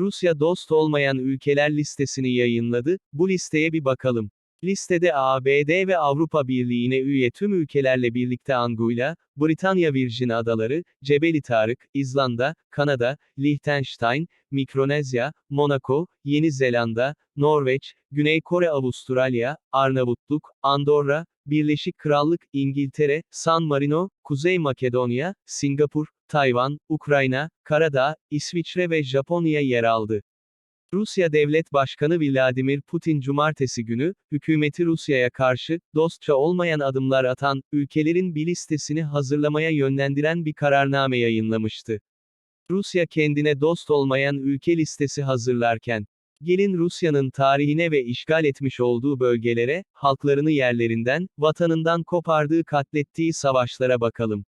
Rusya dost olmayan ülkeler listesini yayınladı, bu listeye bir bakalım. Listede ABD ve Avrupa Birliği'ne üye tüm ülkelerle birlikte Anguilla, Britanya Virgin Adaları, Cebeli Tarık, İzlanda, Kanada, Liechtenstein, Mikronezya, Monaco, Yeni Zelanda, Norveç, Güney Kore Avustralya, Arnavutluk, Andorra, Birleşik Krallık, İngiltere, San Marino, Kuzey Makedonya, Singapur, Tayvan, Ukrayna, Karadağ, İsviçre ve Japonya yer aldı. Rusya Devlet Başkanı Vladimir Putin cumartesi günü, hükümeti Rusya'ya karşı, dostça olmayan adımlar atan, ülkelerin bir listesini hazırlamaya yönlendiren bir kararname yayınlamıştı. Rusya kendine dost olmayan ülke listesi hazırlarken, gelin Rusya'nın tarihine ve işgal etmiş olduğu bölgelere, halklarını yerlerinden, vatanından kopardığı katlettiği savaşlara bakalım.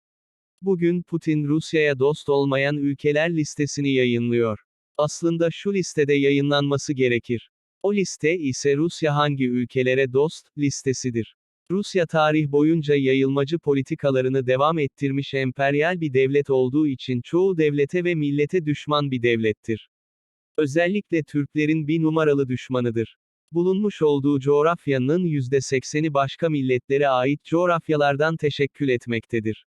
Bugün Putin Rusya'ya dost olmayan ülkeler listesini yayınlıyor. Aslında şu listede yayınlanması gerekir. O liste ise Rusya hangi ülkelere dost listesidir. Rusya tarih boyunca yayılmacı politikalarını devam ettirmiş emperyal bir devlet olduğu için çoğu devlete ve millete düşman bir devlettir. Özellikle Türklerin bir numaralı düşmanıdır. Bulunmuş olduğu coğrafyanın %80'i başka milletlere ait coğrafyalardan teşekkül etmektedir.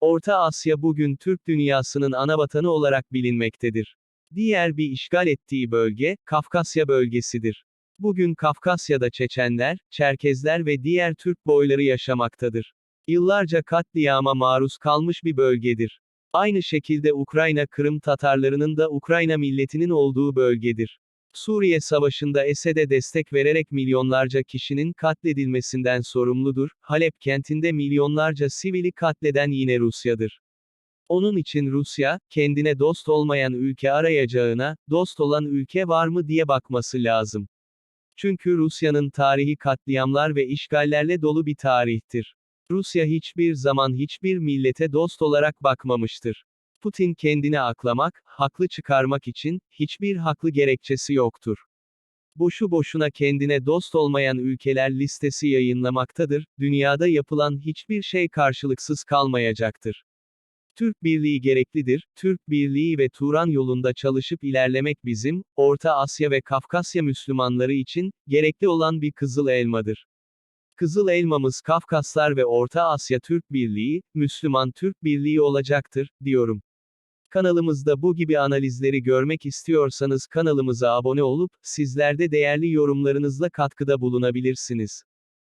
Orta Asya bugün Türk dünyasının anavatanı olarak bilinmektedir. Diğer bir işgal ettiği bölge, Kafkasya bölgesidir. Bugün Kafkasya'da Çeçenler, Çerkezler ve diğer Türk boyları yaşamaktadır. Yıllarca katliama maruz kalmış bir bölgedir. Aynı şekilde Ukrayna Kırım Tatarlarının da Ukrayna milletinin olduğu bölgedir. Suriye Savaşı'nda Esed'e destek vererek milyonlarca kişinin katledilmesinden sorumludur, Halep kentinde milyonlarca sivili katleden yine Rusya'dır. Onun için Rusya, kendine dost olmayan ülke arayacağına, dost olan ülke var mı diye bakması lazım. Çünkü Rusya'nın tarihi katliamlar ve işgallerle dolu bir tarihtir. Rusya hiçbir zaman hiçbir millete dost olarak bakmamıştır. Putin kendini aklamak, haklı çıkarmak için, hiçbir haklı gerekçesi yoktur. Boşu boşuna kendine dost olmayan ülkeler listesi yayınlamaktadır, dünyada yapılan hiçbir şey karşılıksız kalmayacaktır. Türk Birliği gereklidir, Türk Birliği ve Turan yolunda çalışıp ilerlemek bizim, Orta Asya ve Kafkasya Müslümanları için, gerekli olan bir kızıl elmadır. Kızıl elmamız Kafkaslar ve Orta Asya Türk Birliği, Müslüman Türk Birliği olacaktır, diyorum. Kanalımızda bu gibi analizleri görmek istiyorsanız kanalımıza abone olup, sizler de değerli yorumlarınızla katkıda bulunabilirsiniz.